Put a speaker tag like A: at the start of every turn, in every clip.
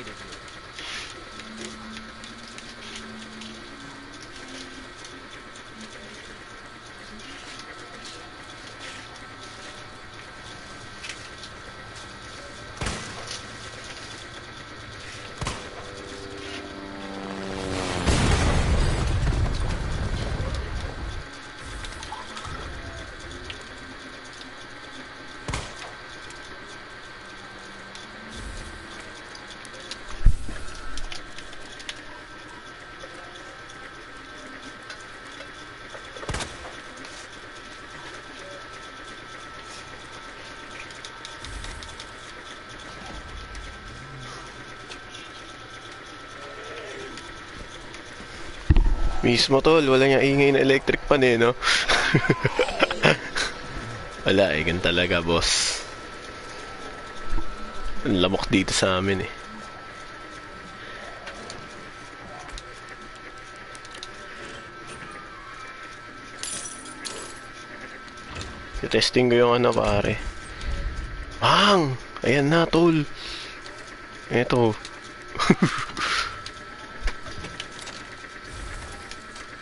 A: later.
B: Mismo tol, wala niyang ingay na electric pan eh, no? wala eh, gan talaga, boss. Ang lamok dito sa amin eh. testing ko yung ano pare. Bang! Ayan na, tol. Eto.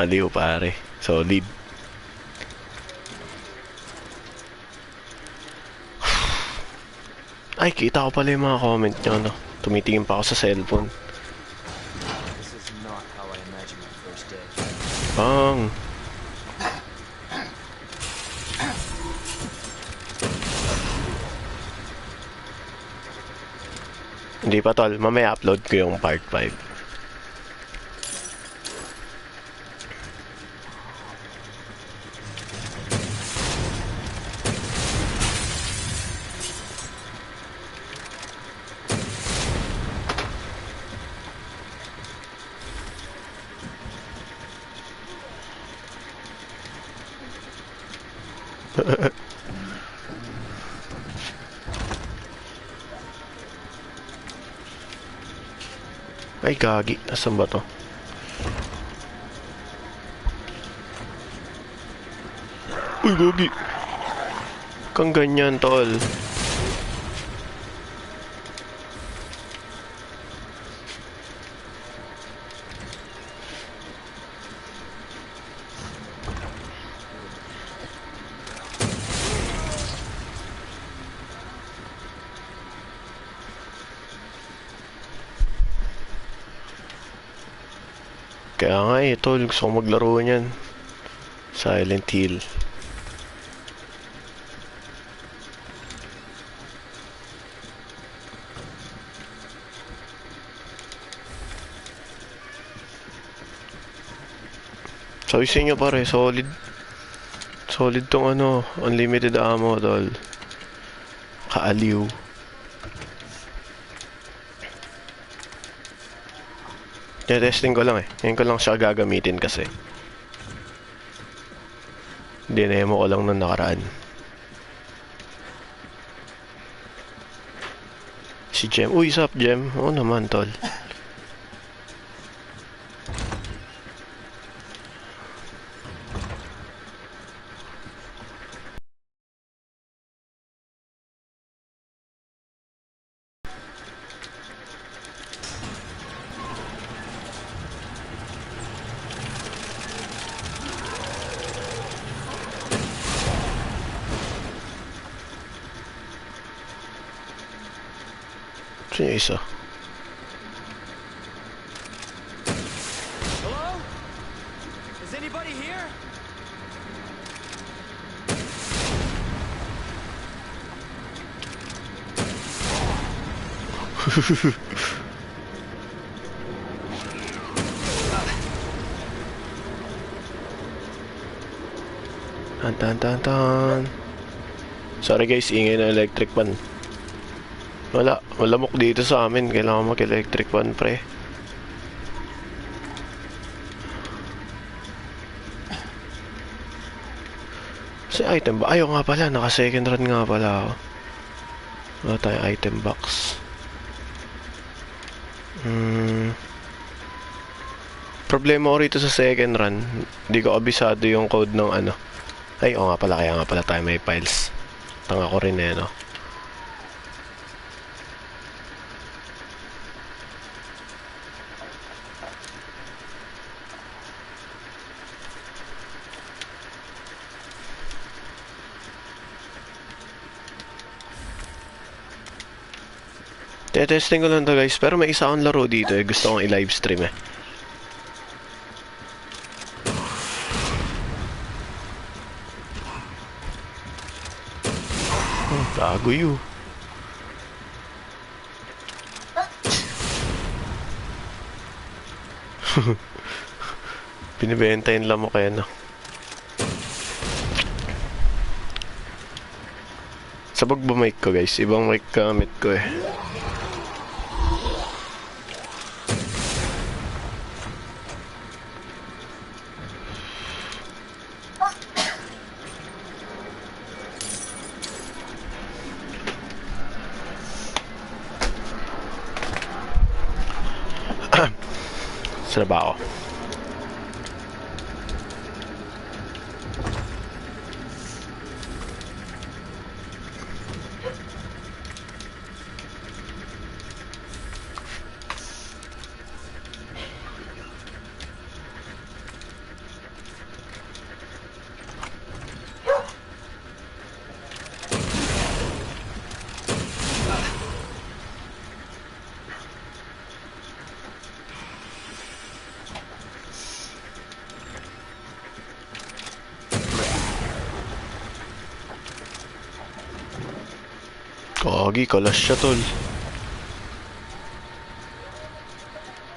B: Aliw, pare. Solid. Ay, kita ko pala yung mga comment nyo, no? Tumitingin pa ako sa cellphone. Bang! Hindi pa tol, mamaya upload ko yung part 5. Ay, gagi. Nasaan ba to? Uy, gagi. Kang ganyan, tol. Kaya nga eh, tol. Gusto ko maglaro niyan. Silent Hill. Sabi sa inyo pare, solid. Solid tong ano, unlimited ammo, tol. Kaaliw. Testing ko lang eh. Ngayon ko lang siya gagamitin kasi. Dinemo ko lang nung nakaraan. Si Jem. Uy, sup, Jem? Oo naman, tol. Saan yung isa?
A: Hello? Is anybody here?
B: Tan tan tan tan. Sorry guys, ingay ng electric fan. Wala, malamok dito sa amin. Kailangan mag-electric fan, pre. Kasi item ba? Ayaw nga pala, naka second run nga pala ako. Wala tayong item box. Hmm. Problema ko rito sa second run, hindi ko abisado yung code ng ano. Ay, oo nga pala, kaya nga pala tayo may files. Tanga ko rin eh, no? Tetesting ko lang to guys, pero may isa akong laro dito eh. Gusto kong i-live stream eh. Oh, gago yun. Binibenta yung lamok kaya no. Sabag ba mic ko guys? Ibang mic gamit ko eh. Sa Kagi, kalas siya tol.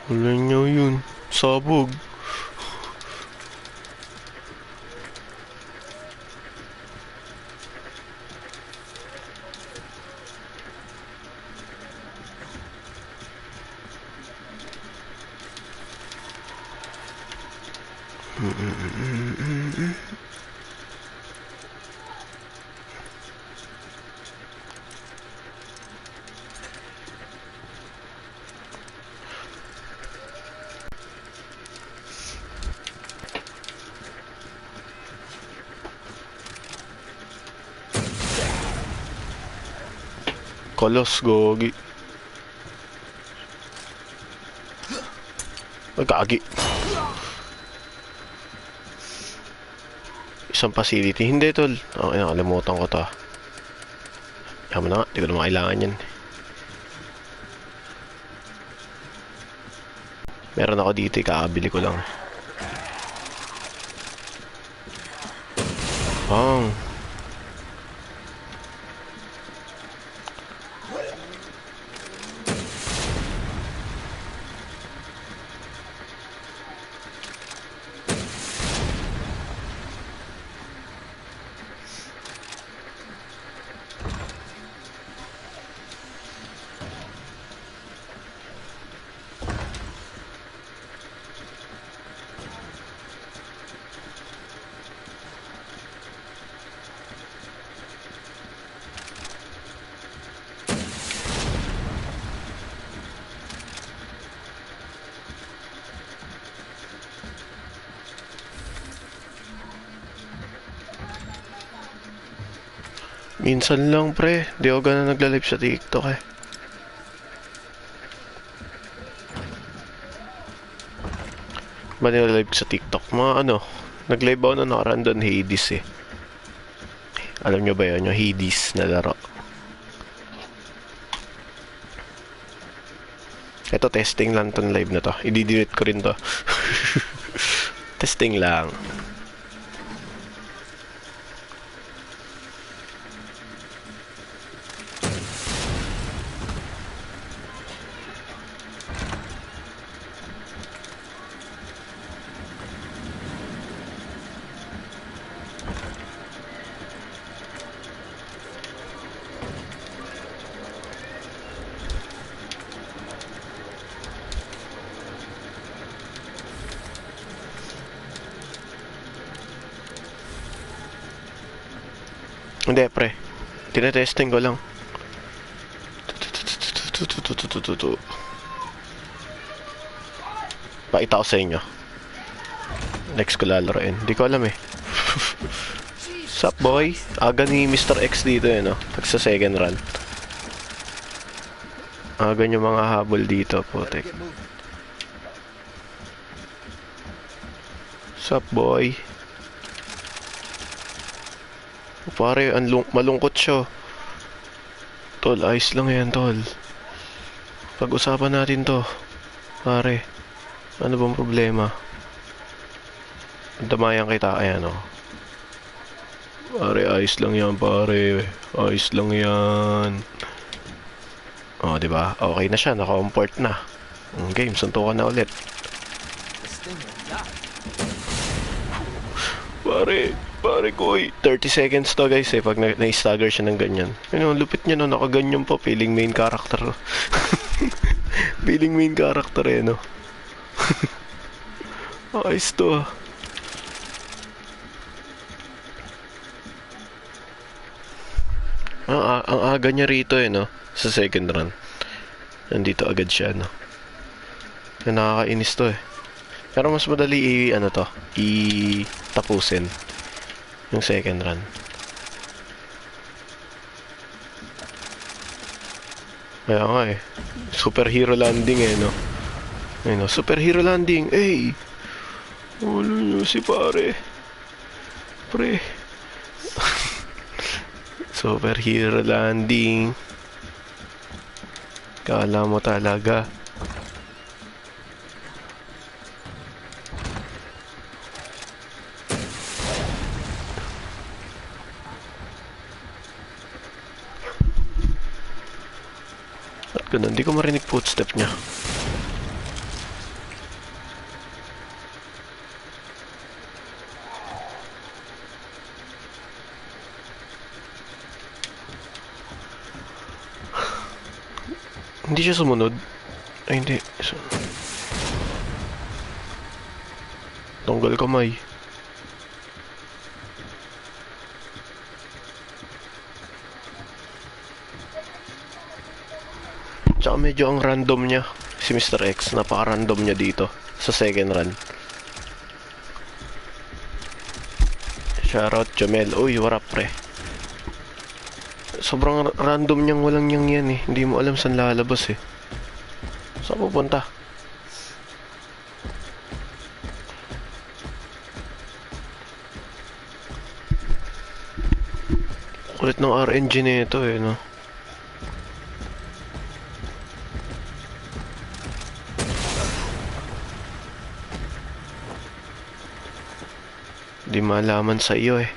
B: Wala niya yun. Sabog. Kalas, gogi. Ay, gagi. Isang facility. Hindi, tol. Okay, nakalimutan ko to. Yaman na nga. Di ko na yan. Meron ako dito. Ikakabili ko lang. Bang. Minsan lang pre, di ako ganun nagla-live sa TikTok eh. Ba nila-live sa TikTok? Mga ano, nag-live ako na nakaraan doon Hades eh. Alam nyo ba yun, yung Hades na laro? Ito, testing lang tong live na to. I-delete ko rin to. testing lang. Hindi, pre. Tinetesting ko lang. Pakita ko sa inyo. Next ko lalaroin. Hindi ko alam eh. Sup boy? Aga ni Mr. X dito eh no? Pag sa second run. Aga yung mga habol dito, putek.
A: Get moving.
B: Sup boy? Pare, ang lung- malungkot siya. Tol, ayos lang yan, tol. Pag-usapan natin to. Pare, ano bang problema? Damayan kita, ayan o. Pare, ayos lang yan, pare. Ayos lang yan. O, di ba? Okay na siya, naka-comport na. Game, suntukan na ulit. Pare, pare ko, 30 seconds to guys eh, pag na- na-stagger siya ng ganyan. Ano, lupit niya no, nakaganyan pa, feeling main character. feeling main character eh, no. Ayos to ah. Ang, ang aga niya rito eh, no, sa second run. Nandito agad siya, no. Nakakainis to eh. Pero mas madali i ano to, i tapusin yung second run. Kaya nga eh. Superhero landing eh, no? Ayun, no? Superhero landing. Hey! Ulo nyo si pare. Pre. Superhero landing. Kala mo talaga. Ganun, hindi ko marinig footstep niya. Hindi siya sumunod. Ay, hindi. Tunggal kamay. Tsaka medyo ang random niya, si Mr. X. Napaka-random niya dito, sa second run. Shoutout Jamel. Uy, what up, pre? Sobrang ra- random niyang walang niyang yan eh. Hindi mo alam saan lalabas eh. Saan pupunta? Kulit ng RNG nito eh, no? Malaman sa iyo eh.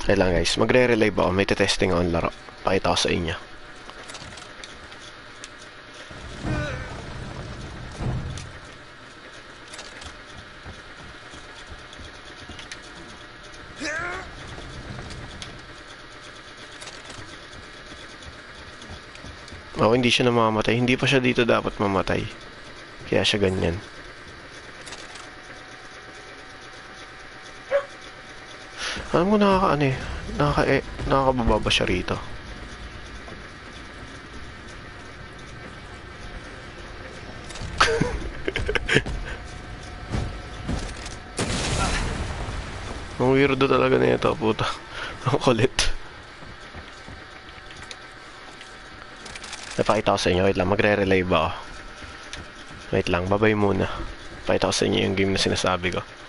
B: Kaya lang guys, magre-relive ako. May testing ako ng laro. Pakita ko sa inyo. Ako hindi siya namamatay. Hindi pa siya dito dapat mamatay. Kaya siya ganyan. Alam mo nakaka ano eh. Nakaka eh, nakakababa ba siya rito? Ang weirdo talaga na ito, puta. Ang kulit. Napakita ko sa inyo. Wait lang, magre-relay ba ako? Wait lang, babay muna. Pakita ko sa inyo yung game na sinasabi ko.